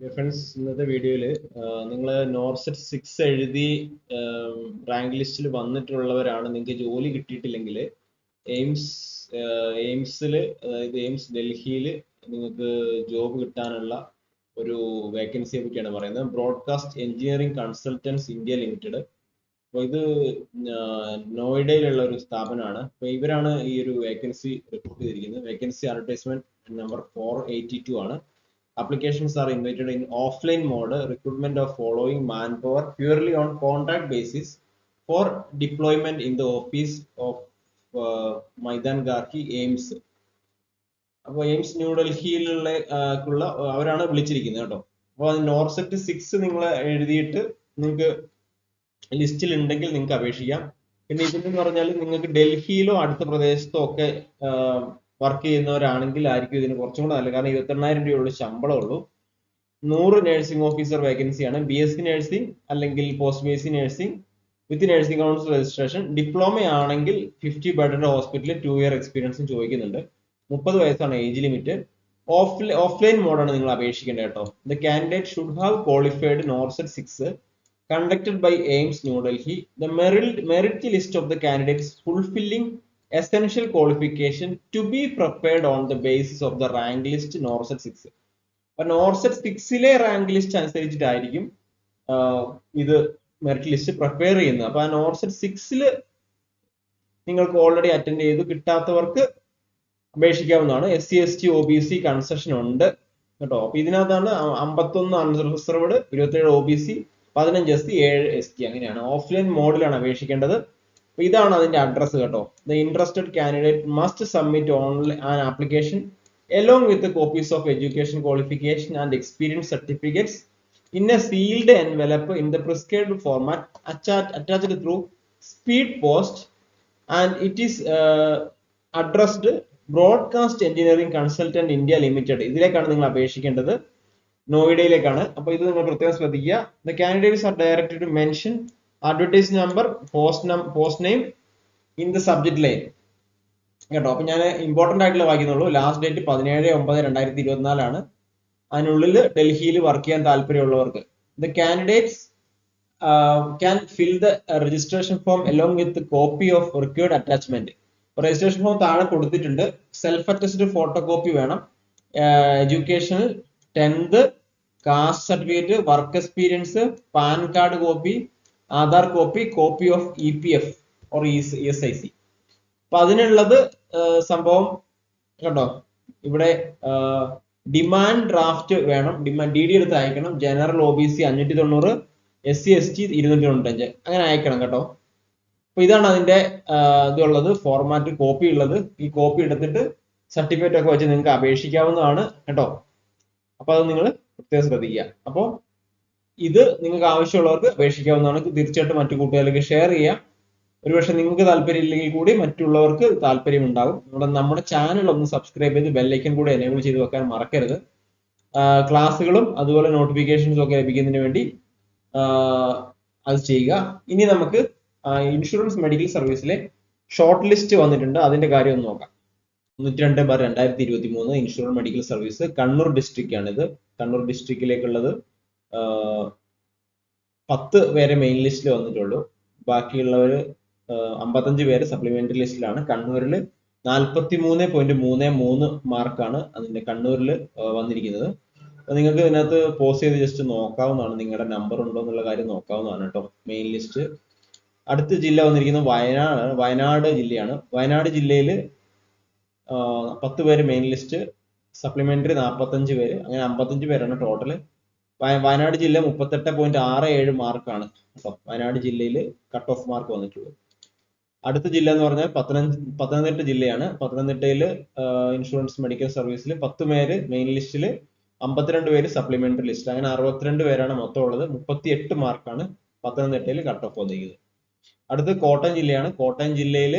Friends ഇന്നത്തെ വീഡിയോയിൽ നിങ്ങൾ നോർസെറ്റ് സിക്സ് എഴുതി റാങ്ക് ലിസ്റ്റിൽ വന്നിട്ടുള്ളവരാണ് നിങ്ങൾക്ക് ജോലി കിട്ടിയിട്ടില്ലെങ്കിൽ എയിംസ് എയിംസിൽ അതായത് എയിംസ് ഡൽഹിയിൽ നിങ്ങൾക്ക് ജോബ് കിട്ടാനുള്ള ഒരു വേക്കൻസിയെ പറ്റിയാണ് പറയുന്നത്. Broadcast engineering consultants India limited അപ്പോൾ ഇത് നോയിഡയിലുള്ള ഒരു സ്ഥാപനമാണ്. അപ്പോൾ ഇവരാണ് ഈ ഒരു വേക്കൻസി റിപ്പോർട്ട് ചെയ്തിരിക്കുന്നത്. Vacancy advertisement number four eighty two ആണ്. Applications are invited in offline mode. Recruitment of following manpower purely on contract basis for deployment in the office of uh, Maidan Garhi AIIMS അപ്പോൾ AIIMS ന്യൂഡൽഹിയിലുള്ള ഉള്ള അവരാണ് വിളിച്ചിരിക്കുന്നത് കേട്ടോ. അപ്പോൾ അത് NORCET six നിങ്ങൾ എഴുതിയിട്ട് നിങ്ങൾക്ക് ലിസ്റ്റിൽ ഉണ്ടെങ്കിൽ നിങ്ങൾക്ക് അപേക്ഷിക്കാം. പിന്നെ ഇതെന്ന് പറഞ്ഞാൽ നിങ്ങൾക്ക് ഡൽഹിയിലോ അടുത്ത പ്രദേശത്തോ ഒക്കെ വർക്ക് ചെയ്യുന്നവരാണെങ്കിൽ ആയിരിക്കും ഇതിന് കുറച്ചും കൂടെ നല്ലത്. കാരണം ഇരുപത്തെണ്ണായിരം രൂപയുള്ള ശമ്പളം ഉള്ളൂ നൂറ് നഴ്സിംഗ് ഓഫീസർ വേക്കൻസിയാണ് ബി എസ് സി നഴ്സിംഗ് അല്ലെങ്കിൽ post B S C nursing with nursing council registration diploma ആണെങ്കിൽ ഫിഫ്റ്റി ബെഡഡ് ഹോസ്പിറ്റലിൽ ടു ഇയർ എക്സ്പീരിയൻസും ചോദിക്കുന്നുണ്ട്. മുപ്പത് വയസ്സാണ് ഏജ് ലിമിറ്റ് ഓഫ്ലൈൻ ഓഫ്ലൈൻ മോഡാണ് നിങ്ങൾ അപേക്ഷിക്കേണ്ടത് കേട്ടോ. The candidate should have qualified NORCET six conducted by AIIMS New Delhi the merit merit list of the candidates fulfilling essential qualification to be prepared on the basis of the rank list NORCET six അപ്പൊ NORCET സിക്സിലെ rank list അനുസരിച്ചിട്ടായിരിക്കും ഇത് merit list prepare ചെയ്യുന്നത്. അപ്പൊ ആ NORCET സിക്സിൽ നിങ്ങൾക്ക് already attend ചെയ്ത് കിട്ടാത്തവർക്ക് അപേക്ഷിക്കാവുന്നതാണ്. S C S T O B C concession ഉണ്ട് കേട്ടോ. അപ്പൊ ഇതിനകത്താണ് അമ്പത്തൊന്ന് അൺറിസർവ്ഡ് ഇരുപത്തേഴ് ഒ ബി സി പതിനഞ്ച് എസ് ടി ഏഴ് എസ് ടി അങ്ങനെയാണ്. ഓഫ്ലൈൻ മോഡിലാണ് അപേക്ഷിക്കേണ്ടത്. അപ്പൊ ഇതാണ് അതിന്റെ അഡ്രസ് കേട്ടോ. The interested candidate must submit online an application along with the copies of education qualification and experience certificates in a sealed envelope in the prescribed format speed post and it is uh, addressed broadcast engineering consultant India limited ഇതിലേക്കാണ് നിങ്ങൾ അപേക്ഷിക്കേണ്ടത്. നോയിഡയിലേക്കാണ്. അപ്പൊ ഇത് നിങ്ങൾ പ്രത്യേകം ശ്രദ്ധിക്കുക. The candidates are directed to mention advertise number post post name in the subject line കേട്ടോ അപ്പൊ ഞാൻ ഇമ്പോർട്ടന്റ് ആയിട്ടുള്ള വായിക്കുന്നുള്ളൂ. ലാസ്റ്റ് ഡേറ്റ് പതിനേഴ് ഒമ്പത് രണ്ടായിരത്തി ഇരുപത്തിനാലാണ്. അതിനുള്ളിൽ ഡൽഹിയിൽ വർക്ക് ചെയ്യാൻ താല്പര്യമുള്ളവർക്ക്. The candidates can fill the registration form along with copy of required attachment registration form താഴെ കൊടുത്തിട്ടുണ്ട്. സെൽഫ് അറ്റസ്റ്റഡ് ഫോട്ടോ കോപ്പി വേണം educational tenth caste certificate work experience PAN card copy Aadhaar copy copy of E P F or E S I C. അപ്പൊ അതിനുള്ളത് സംഭവം കേട്ടോ ഇവിടെ demand draft വേണം. Demand D D എടുത്ത് അയക്കണം. ജനറൽ ഒ ബി സി അഞ്ഞൂറ്റി തൊണ്ണൂറ് എസ് സി എസ് ടി ഇരുന്നൂറ്റി തൊണ്ണൂറ്റഞ്ച് അങ്ങനെ അയക്കണം കേട്ടോ. അപ്പൊ ഇതാണ് അതിന്റെ ഇതുള്ളത് ഫോർമാറ്റ് കോപ്പി ഉള്ളത്. ഈ കോപ്പി എടുത്തിട്ട് സർട്ടിഫിക്കറ്റ് ഒക്കെ വെച്ച് നിങ്ങൾക്ക് അപേക്ഷിക്കാവുന്നതാണ് കേട്ടോ. അപ്പൊ അത് നിങ്ങൾ പ്രത്യേകം ശ്രദ്ധിക്കുക. അപ്പോൾ ഇത് നിങ്ങൾക്ക് ആവശ്യമുള്ളവർക്ക് അപേക്ഷിക്കാവുന്നതാണ്. തീർച്ചയായിട്ടും മറ്റു കൂട്ടുകാരിലേക്ക് ഷെയർ ചെയ്യാം. ഒരുപക്ഷെ നിങ്ങൾക്ക് താല്പര്യം ഇല്ലെങ്കിൽ കൂടി മറ്റുള്ളവർക്ക് താല്പര്യം ഉണ്ടാകും നമ്മുടെ നമ്മുടെ ചാനൽ ഒന്ന് സബ്സ്ക്രൈബ് ചെയ്ത് ബെല്ലൈക്കൻ കൂടി എനേബിൾ ചെയ്ത് വെക്കാൻ മറക്കരുത്. ക്ലാസ്സുകളും അതുപോലെ നോട്ടിഫിക്കേഷൻസും ഒക്കെ ലഭിക്കുന്നതിന് വേണ്ടി അത് ചെയ്യുക. ഇനി നമുക്ക് ഇൻഷുറൻസ് മെഡിക്കൽ സർവീസിലെ ഷോർട്ട് ലിസ്റ്റ് വന്നിട്ടുണ്ട്. അതിന്റെ കാര്യം ഒന്ന് നോക്കാം. തൊണ്ണൂറ്റി രണ്ട് ബാർ രണ്ടായിരത്തി ഇരുപത്തി മൂന്ന് insurance medical service Kannur district ഇത് കണ്ണൂർ ഡിസ്ട്രിക്റ്റിലേക്കുള്ളത് പത്ത് പേരെ മെയിൻ ലിസ്റ്റിൽ വന്നിട്ടുള്ളൂ. ബാക്കിയുള്ളവർ അമ്പത്തഞ്ച് പേര് സപ്ലിമെന്ററി ലിസ്റ്റിലാണ് കണ്ണൂരിൽ നാൽപ്പത്തി മൂന്ന് പോയിന്റ് മൂന്ന് മൂന്ന് മാർക്കാണ് അതിന്റെ കണ്ണൂരിൽ വന്നിരിക്കുന്നത്. നിങ്ങൾക്ക് ഇതിനകത്ത് പോസ്റ്റ് ചെയ്ത് ജസ്റ്റ് നോക്കാവുന്നതാണ്. നിങ്ങളുടെ നമ്പർ ഉണ്ടോ എന്നുള്ള കാര്യം നോക്കാവുന്നതാണ് കേട്ടോ മെയിൻ ലിസ്റ്റ് അടുത്ത ജില്ല വന്നിരിക്കുന്നത് വയനാട് വയനാട് ജില്ലയാണ്. വയനാട് ജില്ലയിൽ പത്ത് പേര് മെയിൻ ലിസ്റ്റ് സപ്ലിമെന്ററി നാൽപ്പത്തഞ്ച് പേര് അങ്ങനെ അമ്പത്തഞ്ച് പേരാണ് ടോട്ടൽ വയനാട് ജില്ല മുപ്പത്തെട്ട് പോയിന്റ് ആറ് ഏഴ് മാർക്കാണ് കേട്ടോ വയനാട് ജില്ലയിൽ കട്ട് ഓഫ് മാർക്ക് വന്നിട്ടുള്ളത്. അടുത്ത ജില്ല എന്ന് പറഞ്ഞാൽ പത്തനംതിട്ട പത്തനംതിട്ട ജില്ലയാണ്. പത്തനംതിട്ടയിൽ ഇൻഷുറൻസ് മെഡിക്കൽ സർവീസിൽ പത്ത് പേര് മെയിൻ ലിസ്റ്റിൽ അമ്പത്തിരണ്ട് പേര് സപ്ലിമെന്ററി ലിസ്റ്റ് അങ്ങനെ അറുപത്തിരണ്ട് പേരാണ് മൊത്തം ഉള്ളത്. മുപ്പത്തി എട്ട് മാർക്കാണ് പത്തനംതിട്ടയിൽ കട്ട് ഓഫ് വന്നിരിക്കുന്നത്. അടുത്ത് കോട്ടയം ജില്ലയാണ്. കോട്ടയം ജില്ലയിൽ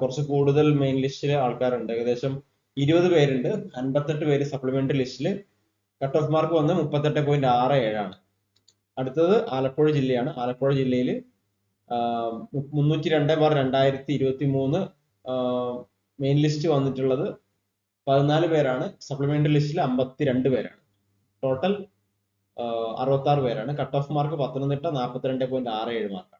കുറച്ച് കൂടുതൽ മെയിൻ ലിസ്റ്റിൽ ആൾക്കാരുണ്ട്. ഏകദേശം ഇരുപത് പേരുണ്ട്. അൻപത്തെട്ട് പേര് സപ്ലിമെന്ററി ലിസ്റ്റിൽ കട്ട് ഓഫ് മാർക്ക് വന്ന് മുപ്പത്തെട്ട് പോയിന്റ് ആറ് ഏഴാണ്. അടുത്തത് ആലപ്പുഴ ജില്ലയാണ്. ആലപ്പുഴ ജില്ലയിൽ മുന്നൂറ്റി രണ്ട് ബാർ രണ്ടായിരത്തി ഇരുപത്തി മൂന്ന് മെയിൻ ലിസ്റ്റ് വന്നിട്ടുള്ളത് പതിനാല് പേരാണ്. സപ്ലിമെന്ററി ലിസ്റ്റിൽ അമ്പത്തി രണ്ട് പേരാണ്. ടോട്ടൽ അറുപത്തി ആറ് പേരാണ്. കട്ട് ഓഫ് മാർക്ക് പത്തനംതിട്ട നാൽപ്പത്തിരണ്ട് പോയിന്റ് ആറ് ഏഴ് മാർക്കാണ്